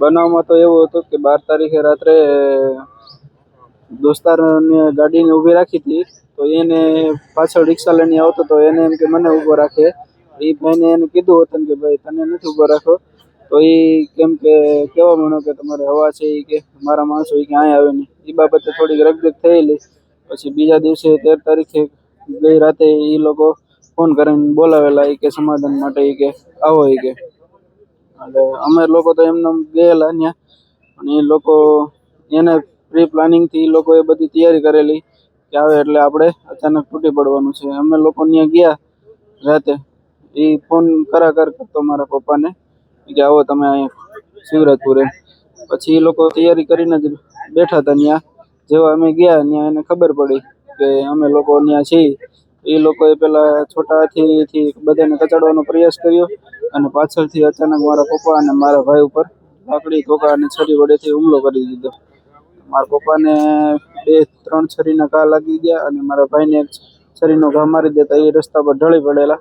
બનાવમાં તો એવું હતું કે બાર તારીખે રાત્રે દોસ્તારને ગાડીને ઊભી રાખી હતી, તો એને પાછળ રિક્ષા લઈને આવતો તો એને એમ કે મને ઊભો રાખે. એ ભાઈને એને કીધું હતું કે ભાઈ, તને નથી ઊભો રાખો. તો એ કેમ કે કહેવા માંડ્યો કે તમારે હવા છે એ કે મારા માણસો એ કે અહીંયા આવે નહીં. એ બાબતે થોડીક રગજગ થયેલી. પછી બીજા દિવસે તેર તારીખે ગઈ રાતે એ લોકો ફોન કરીને બોલાવેલા એ કે સમાધાન માટે એ કે આવો એ કે. એટલે અમે લોકો તો એમને ગયેલા ત્યાં. અને એ લોકો એને પ્રી પ્લાનિંગથી એ લોકોએ બધી તૈયારી કરેલી કે આવે એટલે આપણે અચાનક તૂટી પડવાનું છે. અમે લોકો ત્યાં ગયા રાતે. એ ફોન કરા કરતો મારા પપ્પાને કે આવો તમે અહીંયા શિવરાજપુરે. પછી એ લોકો તૈયારી કરીને જ બેઠા હતા ત્યાં. જેવા અમે ગયા, ત્યાં એને ખબર પડી કે અમે લોકો ત્યાં છીએ. એ લોકોએ પહેલાં છોટા હાથીથી બધાને કચાડવાનો પ્રયાસ કર્યો અને પાછળથી અચાનક મારા પપ્પા અને મારા ભાઈ ઉપર લાકડી ધોકા અને છરી વડેથી હુમલો કરી દીધો. મારા પપ્પાને બે ત્રણ છરીના ઘા લાગી ગયા અને મારા ભાઈને એક છરીનો ઘા મારી દેતા એ રસ્તા પર ઢળી પડેલા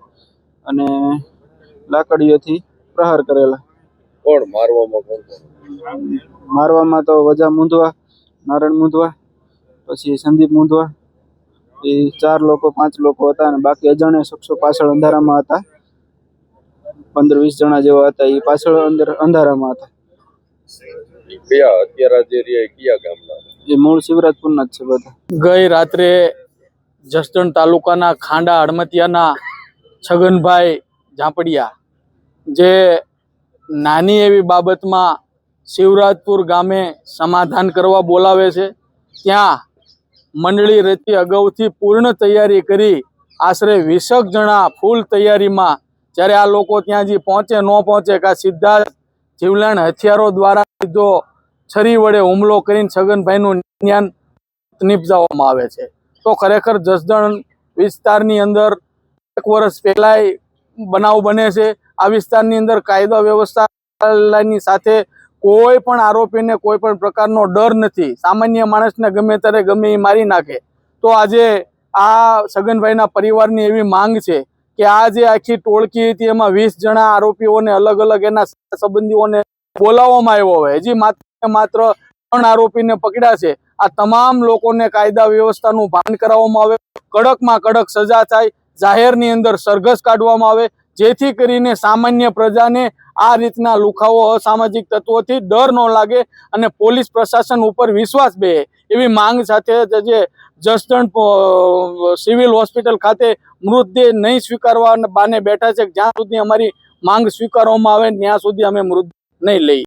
અને લાકડીઓથી પ્રહાર કરેલા. કોણ? મારવામાં કોણ? મારવામાં તો વજા મૂંધવા નારણ મૂંધવા પછી સંદીપ મૂંધવા એ ચાર લોકો પાંચ લોકો હતા અને બાકી અજાણ્યા શખ્સો પાછળ અંધારામાં હતા. પંદર વીસ જણા જેવા હતા. એ પાછળ અંદર અંધારામાં હતા. કયા? અત્યારે જે રહ્યા કયા ગામના? એ મૂળ શિવરાજપુરના જ છે બધા. ગઈ રાત્રે જસદણ તાલુકાના ખાંડા હડમતિયાના છગનભાઈ ઝાંપડિયા જે નાની એવી બાબતમાં શિવરાજપુર ગામે સમાધાન કરવા બોલાવે છે ત્યાં મંડળી રચી અગાઉથી પૂર્ણ તૈયારી કરી. આશરે વીસક જણા ફૂલ તૈયારીમાં. જ્યારે આ લોકો ત્યાં જે પહોંચે, ન પહોંચે, કે સીધા જીવલેણ હથિયારો દ્વારા સીધો છરી વડે હુમલો કરીને છગનભાઈનું જ્ઞાન નિપજાવવામાં આવે છે. તો ખરેખર જસદણ વિસ્તારની અંદર એક વર્ષ પહેલાંય બનાવ બને છે. આ વિસ્તારની અંદર કાયદો વ્યવસ્થાની સાથે કોઈ પણ આરોપીને કોઈ પણ પ્રકારનો ડર નથી. સામાન્ય માણસને ગમે ત્યારે ગમે એ મારી નાખે. તો આજે આ સગનભાઈના પરિવારની એવી માંગ છે કે આ જે આખી ટોળકી હતી એમાં વીસ જણા આરોપીઓને અલગ અલગ એના સંબંધીઓને બોલાવવામાં આવ્યો હોય. હજી માત્ર માત્ર ત્રણ આરોપીને પકડ્યા છે. આ તમામ લોકોને કાયદા વ્યવસ્થાનું ભાન કરાવવામાં આવે. કડકમાં કડક સજા થાય. જાહેરની અંદર સરઘસ કાઢવામાં આવે. જેથી કરીને સામાન્ય પ્રજાને આ રીતના લુખાઓ અસામાજિક તત્વોથી ડર ન લાગે અને પોલીસ પ્રશાસન ઉપર વિશ્વાસ બે. એવી માંગ સાથે જે જસદણ સિવિલ હોસ્પિટલ ખાતે મૃતદેહ નહીં સ્વીકારવા બાને બેઠા છે. જ્યાં સુધી અમારી માંગ સ્વીકારવામાં આવે, ત્યાં સુધી અમે મૃત નહીં લઈએ